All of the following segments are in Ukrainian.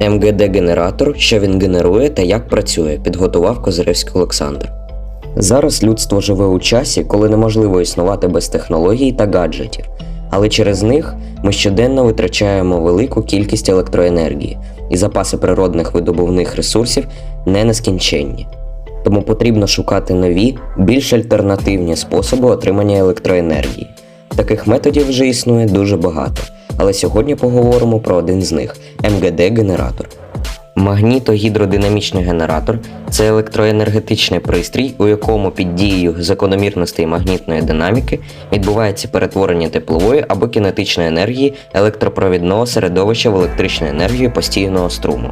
МГД-генератор, що він генерує та як працює, підготував Козиревський Олександр. Зараз людство живе у часі, коли неможливо існувати без технологій та гаджетів, але через них ми щоденно витрачаємо велику кількість електроенергії, і запаси природних видобувних ресурсів не нескінченні. Тому потрібно шукати нові, більш альтернативні способи отримання електроенергії. Таких методів вже існує дуже багато, але сьогодні поговоримо про один з них МГД-генератор. Магніто-гідродинамічний генератор це електроенергетичний пристрій, у якому під дією закономірностей магнітної динаміки відбувається перетворення теплової або кінетичної енергії електропровідного середовища в електричну енергію постійного струму.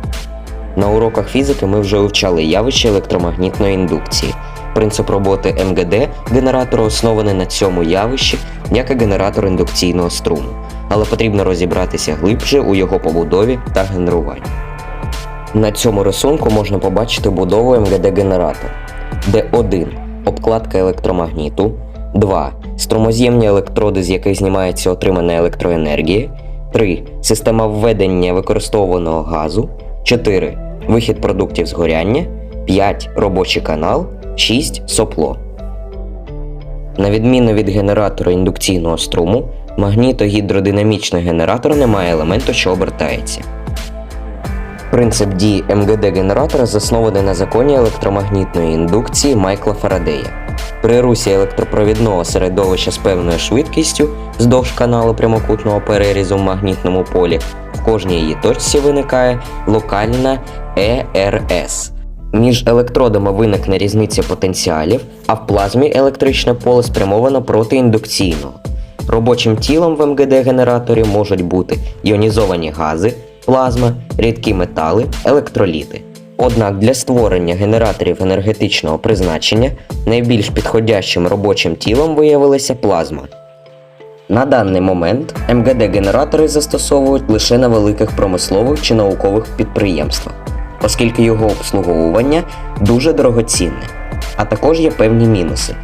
На уроках фізики ми вже вивчали явище електромагнітної індукції. Принцип роботи МГД генератора оснований на цьому явищі, як і генератор індукційного струму, але потрібно розібратися глибше у його побудові та генеруванні. На цьому рисунку можна побачити будову МГД-генератора, де 1. Обкладка електромагніту, 2. Струмоз'ємні електроди, з яких знімається отримана електроенергія, 3. Система введення використовуваного газу, 4. Вихід продуктів згоряння, 5. Робочий канал, 6. Сопло. На відміну від генератора індукційного струму, магніто-гідродинамічний генератор не має елементу, що обертається. Принцип дії МГД-генератора заснований на законі електромагнітної індукції Майкла Фарадея. При русі електропровідного середовища з певною швидкістю вздовж каналу прямокутного перерізу в магнітному полі в кожній її точці виникає локальна ЕРС. Між електродами виникне різниця потенціалів, а в плазмі електричне поле спрямовано проти індукційного. Робочим тілом в МГД-генераторі можуть бути іонізовані гази, плазма, рідкі метали, електроліти. Однак для створення генераторів енергетичного призначення найбільш підходящим робочим тілом виявилася плазма. На даний момент МГД-генератори застосовують лише на великих промислових чи наукових підприємствах, оскільки його обслуговування дуже дорогоцінне, а також є певні мінуси.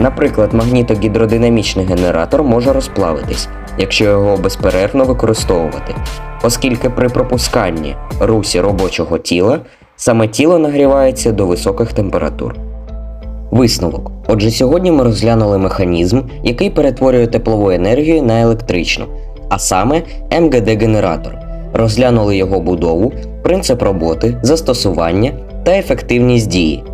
Наприклад, магнітогідродинамічний генератор може розплавитись, якщо його безперервно використовувати, оскільки при пропусканні русі робочого тіла саме тіло нагрівається до високих температур. Висновок. Отже, сьогодні ми розглянули механізм, який перетворює теплову енергію на електричну, а саме МГД-генератор. Розглянули його будову, принцип роботи, застосування та ефективність дії.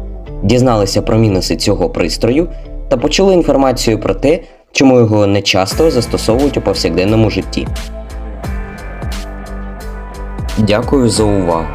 Дізналися про мінуси цього пристрою та почули інформацію про те, чому його не часто застосовують у повсякденному житті. Дякую за увагу!